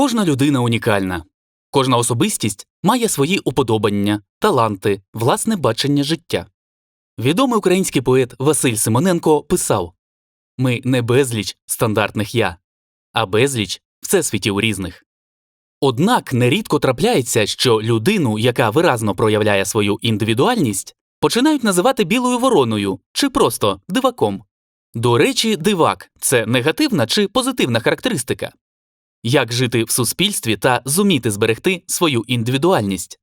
Кожна людина унікальна. Кожна особистість має свої уподобання, таланти, власне бачення життя. Відомий український поет Василь Симоненко писав Ми не безліч стандартних я, а безліч всесвітів різних. Однак нерідко трапляється, що людину, яка виразно проявляє свою індивідуальність, починають називати білою вороною чи просто диваком. До речі, дивак це негативна чи позитивна характеристика. Як жити в суспільстві та зуміти зберегти свою індивідуальність.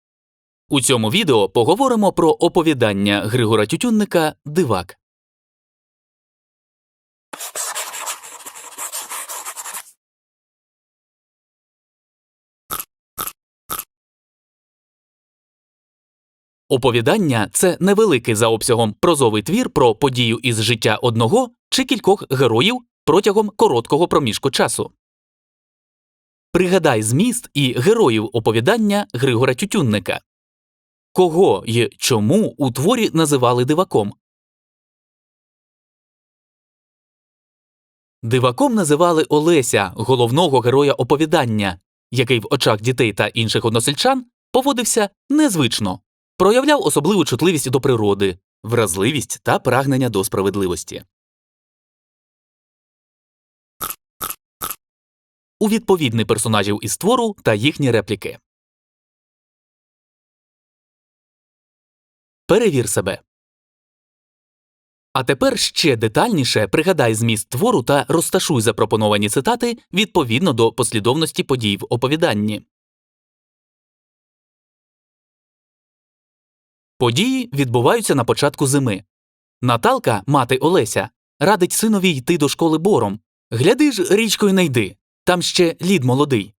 У цьому відео поговоримо про оповідання Григора Тютюнника Дивак. Оповідання це невеликий за обсягом прозовий твір про подію із життя одного чи кількох героїв протягом короткого проміжку часу. Пригадай зміст і героїв оповідання Григора Тютюнника. Кого й чому у творі називали диваком? Диваком називали Олеся, головного героя оповідання, який в очах дітей та інших односельчан поводився незвично, проявляв особливу чутливість до природи, вразливість та прагнення до справедливості. У відповідний персонажів із твору та їхні репліки. Перевір себе. А тепер ще детальніше пригадай зміст твору та розташуй запропоновані цитати відповідно до послідовності подій в оповіданні. Події відбуваються на початку зими. Наталка, мати Олеся, радить синові йти до школи бором. Гляди ж, річкою не йди. Там ще лід молодий.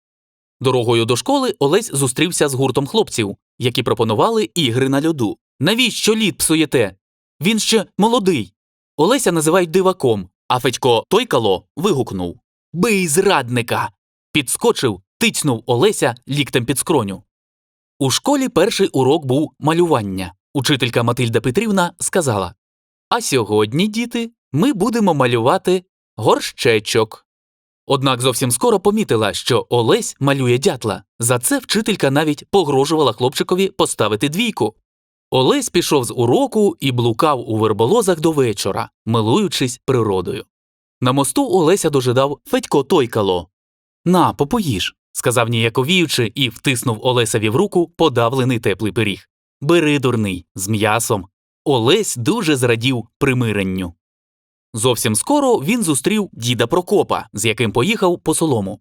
Дорогою до школи Олесь зустрівся з гуртом хлопців, які пропонували ігри на льоду. Навіщо лід псуєте? Він ще молодий. Олеся називають диваком, а Федько Тойкало вигукнув Бий зрадника. Підскочив, тицьнув Олеся ліктем під скроню. У школі перший урок був малювання. Учителька Матильда Петрівна сказала А сьогодні, діти, ми будемо малювати горщечок. Однак зовсім скоро помітила, що Олесь малює дятла. За це вчителька навіть погрожувала хлопчикові поставити двійку. Олесь пішов з уроку і блукав у верболозах до вечора, милуючись природою. На мосту Олеся дожидав Федько Тойкало. На, попоїж, сказав ніяковіючи і втиснув Олесеві в руку подавлений теплий пиріг. Бери, дурний, з м'ясом. Олесь дуже зрадів примиренню. Зовсім скоро він зустрів діда Прокопа, з яким поїхав по солому.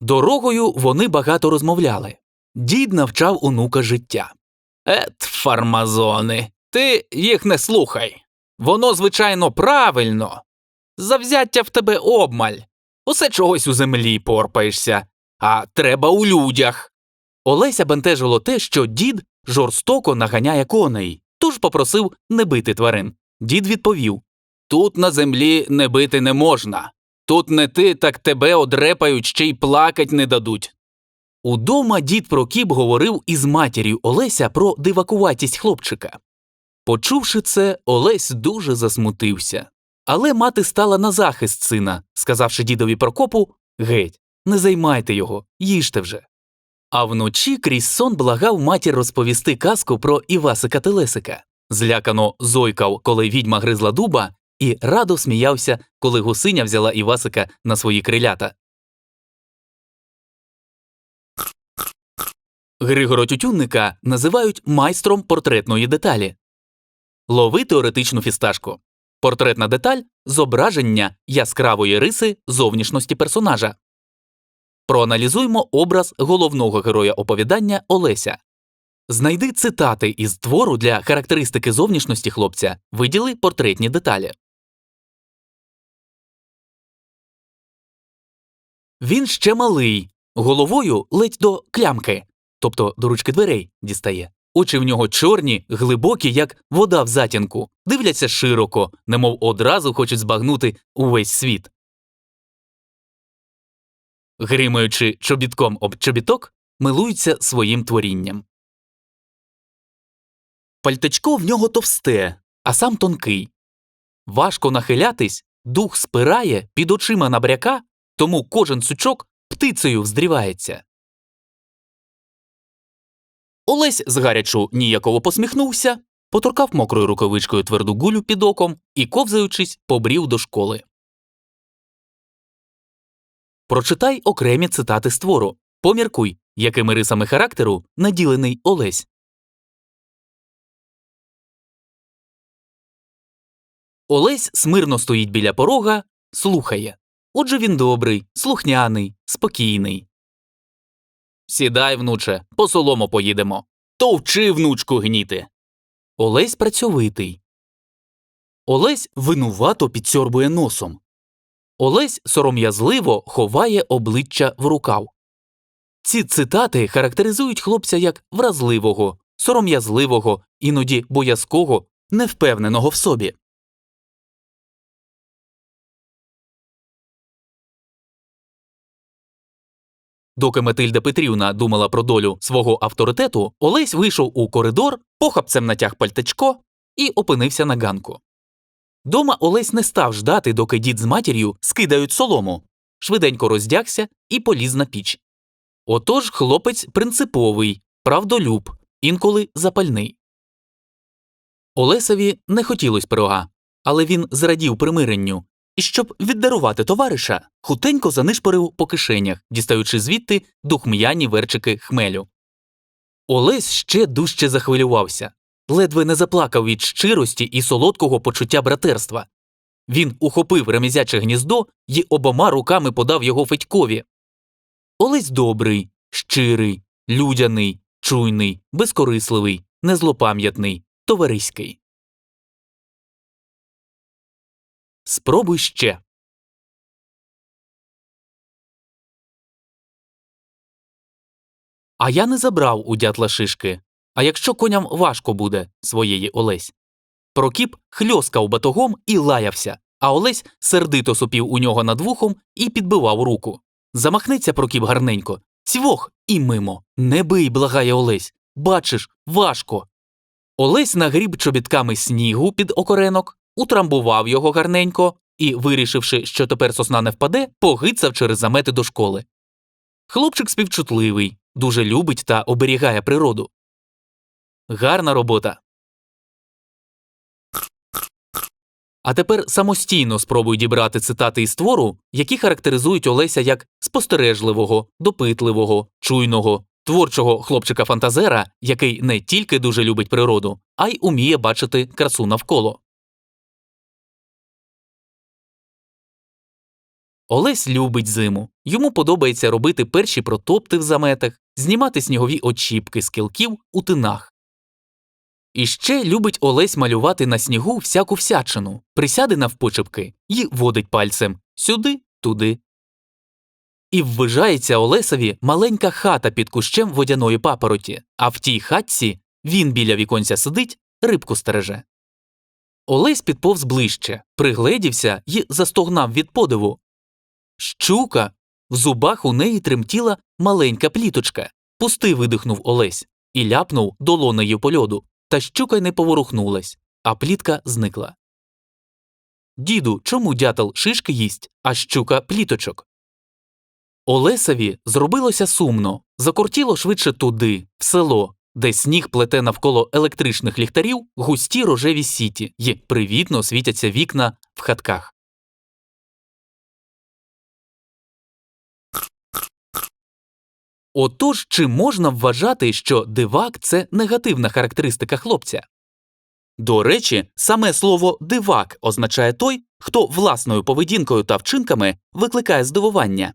Дорогою вони багато розмовляли. Дід навчав онука життя. Ет, фармазони, ти їх не слухай. Воно, звичайно, правильно. Завзяття в тебе обмаль. Усе чогось у землі порпаєшся, а треба у людях. Олеся бентежило те, що дід жорстоко наганяє коней, тож попросив не бити тварин. Дід відповів Тут на землі не бити не можна. Тут не ти, так тебе одрепають, ще й плакать не дадуть. Удома дід Прокіп говорив із матір'ю Олеся про дивакуватість хлопчика. Почувши це, Олесь дуже засмутився. Але мати стала на захист сина, сказавши дідові Прокопу Геть, не займайте його, їжте вже. А вночі крізь сон благав матір розповісти казку про Івасика Телесика. Злякано зойкав, коли відьма гризла дуба, і радо сміявся, коли гусиня взяла Івасика на свої крилята. Григора Тютюнника називають майстром портретної деталі. Лови теоретичну фісташку. Портретна деталь зображення яскравої риси зовнішності персонажа. Проаналізуймо образ головного героя оповідання Олеся. Знайди цитати із твору для характеристики зовнішності хлопця, виділи портретні деталі. Він ще малий, головою ледь до клямки, тобто до ручки дверей дістає. Очі в нього чорні, глибокі, як вода в затінку, дивляться широко, немов одразу хочуть збагнути увесь світ. Гримаючи чобітком об чобіток, милуються своїм творінням. Пальтечко в нього товсте, а сам тонкий. Важко нахилятись, дух спирає під очима набряка, тому кожен сучок птицею вздрівається. Олесь згарячу ніяково посміхнувся, поторкав мокрою рукавичкою тверду гулю під оком і, ковзаючись, побрів до школи. Прочитай окремі цитати з твору. Поміркуй, якими рисами характеру наділений Олесь. Олесь смирно стоїть біля порога, слухає. Отже він добрий, слухняний, спокійний. Сідай, внуче, по солому поїдемо. Товчи, внучку, гніти. Олесь працьовитий. Олесь винувато підсьорбує носом. Олесь сором'язливо ховає обличчя в рукав. Ці цитати характеризують хлопця як вразливого, сором'язливого, іноді боязкого, невпевненого в собі. Доки Метильда Петрівна думала про долю свого авторитету, Олесь вийшов у коридор, похапцем натяг пальтечко і опинився на ганку. Дома Олесь не став ждати, доки дід з матір'ю скидають солому, швиденько роздягся і поліз на піч. Отож хлопець принциповий, правдолюб, інколи запальний. Олесеві не хотілось пирога, але він зрадів примиренню і щоб віддарувати товариша, хутенько занишпорив по кишенях, дістаючи звідти духм'яні верчики хмелю. Олесь ще дужче захвилювався, ледве не заплакав від щирості і солодкого почуття братерства. Він ухопив ремізяче гніздо і обома руками подав його Федькові. Олесь добрий, щирий, людяний, чуйний, безкорисливий, незлопам'ятний, товариський. Спробуй ще. А я не забрав у дятла шишки. А якщо коням важко буде своєї Олесь. Прокіп хльоскав батогом і лаявся, а Олесь сердито сопів у нього над вухом і підбивав руку. Замахнеться Прокіп гарненько. Цвох і мимо. Не бий, благає Олесь. Бачиш, важко. Олесь нагріб чобітками снігу під окоренок, утрамбував його гарненько і, вирішивши, що тепер сосна не впаде, погицав через замети до школи. Хлопчик співчутливий, дуже любить та оберігає природу. Гарна робота. А тепер самостійно спробуй дібрати цитати із твору, які характеризують Олеся як спостережливого, допитливого, чуйного, творчого хлопчика-фантазера, який не тільки дуже любить природу, а й уміє бачити красу навколо. Олесь любить зиму. Йому подобається робити перші протопти в заметах, знімати снігові очіпки з кілків у тинах. І ще любить Олесь малювати на снігу всяку всячину, присяде навпочепки і водить пальцем сюди, туди. І ввижається Олесові маленька хата під кущем водяної папороті, а в тій хатці він біля віконця сидить, рибку стереже. Олесь підповз ближче, пригледівся і застогнав від подиву. Щука. В зубах у неї тремтіла маленька пліточка. Пусти. видихнув Олесь і ляпнув долонею по льоду. Та щука й не поворухнулась, а плітка зникла. Діду, чому дятел шишки їсть, а щука пліточок? Олесеві зробилося сумно, закортіло швидше туди, в село, де сніг плете навколо електричних ліхтарів густі рожеві сіті й привітно світяться вікна в хатках. Отож, чи можна вважати, що дивак це негативна характеристика хлопця? До речі, саме слово дивак означає той, хто власною поведінкою та вчинками викликає здивування.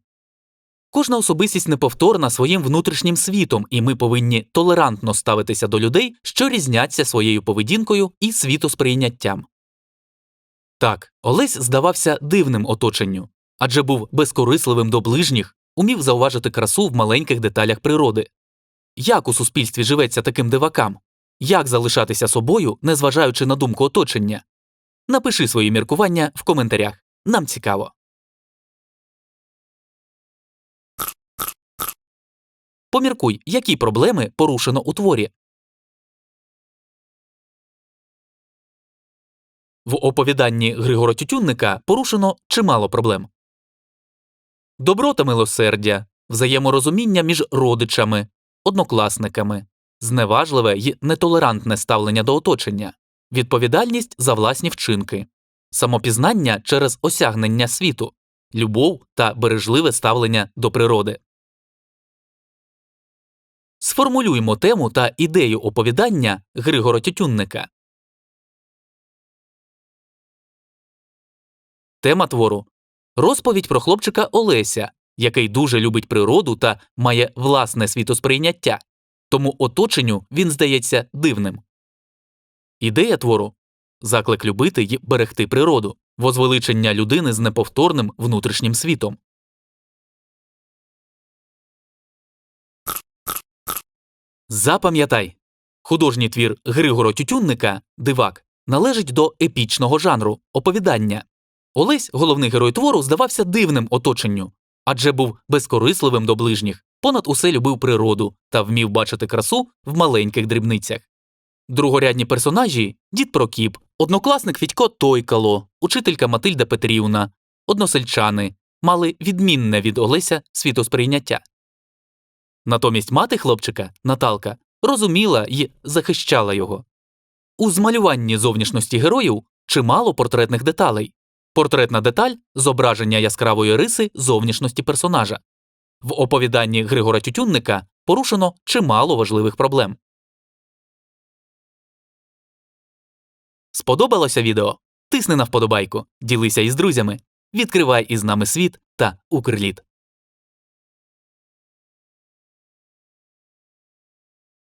Кожна особистість неповторна своїм внутрішнім світом, і ми повинні толерантно ставитися до людей, що різняться своєю поведінкою і світосприйняттям. Так, Олесь здавався дивним оточенню адже був безкорисливим до ближніх, умів зауважити красу в маленьких деталях природи. Як у суспільстві живеться таким дивакам? Як залишатися собою, незважаючи на думку оточення? Напиши свої міркування в коментарях. Нам цікаво. Поміркуй, які проблеми порушено у творі. В оповіданні Григора Тютюнника порушено чимало проблем. Добро та милосердя, взаєморозуміння між родичами, однокласниками, зневажливе й нетолерантне ставлення до оточення, відповідальність за власні вчинки, самопізнання через осягнення світу, любов та бережливе ставлення до природи. Сформулюймо тему та ідею оповідання Григора Тютюнника. Тема твору розповідь про хлопчика Олеся, який дуже любить природу та має власне світосприйняття, тому оточенню він здається дивним. Ідея твору заклик любити й берегти природу, возвеличення людини з неповторним внутрішнім світом. Запам'ятай, художній твір Григора Тютюнника Дивак належить до епічного жанру оповідання. Олесь, головний герой твору, здавався дивним оточенню, адже був безкорисливим до ближніх, понад усе любив природу та вмів бачити красу в маленьких дрібницях. Другорядні персонажі дід Прокіп, однокласник Фідько Тойкало, учителька Матильда Петрівна, односельчани мали відмінне від Олеся світосприйняття. Натомість мати хлопчика, Наталка, розуміла й захищала його. У змалюванні зовнішності героїв чимало портретних деталей. Портретна деталь зображення яскравої риси зовнішності персонажа. В оповіданні Григора Тютюнника порушено чимало важливих проблем. Сподобалося відео? Тисни на вподобайку, ділися із друзями, відкривай із нами світ та Укрліт.